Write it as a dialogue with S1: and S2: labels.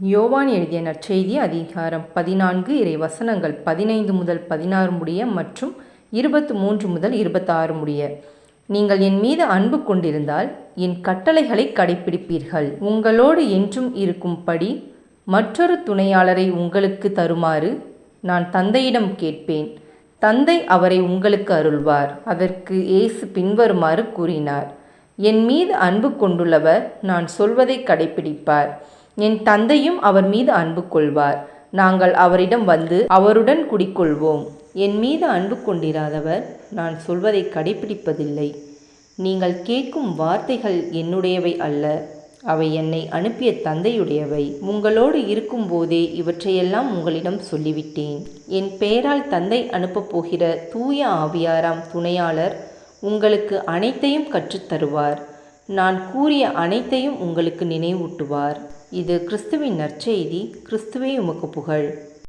S1: யோவான் எழுதிய நற்செய்தி அதிகாரம் பதினான்கு இறை வசனங்கள் பதினைந்து முதல் பதினாறு முடிய மற்றும் இருபத்து மூன்று முதல் இருபத்தாறு முடிய. நீங்கள் என் மீது அன்பு கொண்டிருந்தால் என் கட்டளைகளை கடைப்பிடிப்பீர்கள். உங்களோடு என்றும் இருக்கும்படி மற்றொரு துணையாளரை உங்களுக்கு தருமாறு நான் தந்தையிடம் கேட்பேன். தந்தை அவரை உங்களுக்கு அருள்வார். அதற்கு இயேசு பின்வருமாறு கூறினார். என் மீது அன்பு கொண்டுள்ளவர் நான் சொல்வதை கடைப்பிடிப்பார். என் தந்தையும் அவர் மீது அன்பு கொள்வார். நாங்கள் அவரிடம் வந்து அவருடன் குடிக்கொள்வோம். என் மீது அன்பு கொண்டிராதவர் நான் சொல்வதை கடைப்பிடிப்பதில்லை. நீங்கள் கேட்கும் வார்த்தைகள் என்னுடையவை அல்ல. அவை என்னை அனுப்பிய தந்தையுடையவை. உங்களோடு இருக்கும்போதே இவற்றையெல்லாம் உங்களிடம் சொல்லிவிட்டேன். என் பெயரால் தந்தை அனுப்பப் போகிற தூய ஆவியாராம் துணையாளர் உங்களுக்கு அனைத்தையும் கற்றுத்தருவார் நான் கூறிய அனைத்தையும் உங்களுக்கு நினைவூட்டுவார். இது கிறிஸ்துவின் நற்செய்தி கிறிஸ்துவே உமக்கு புகழ்.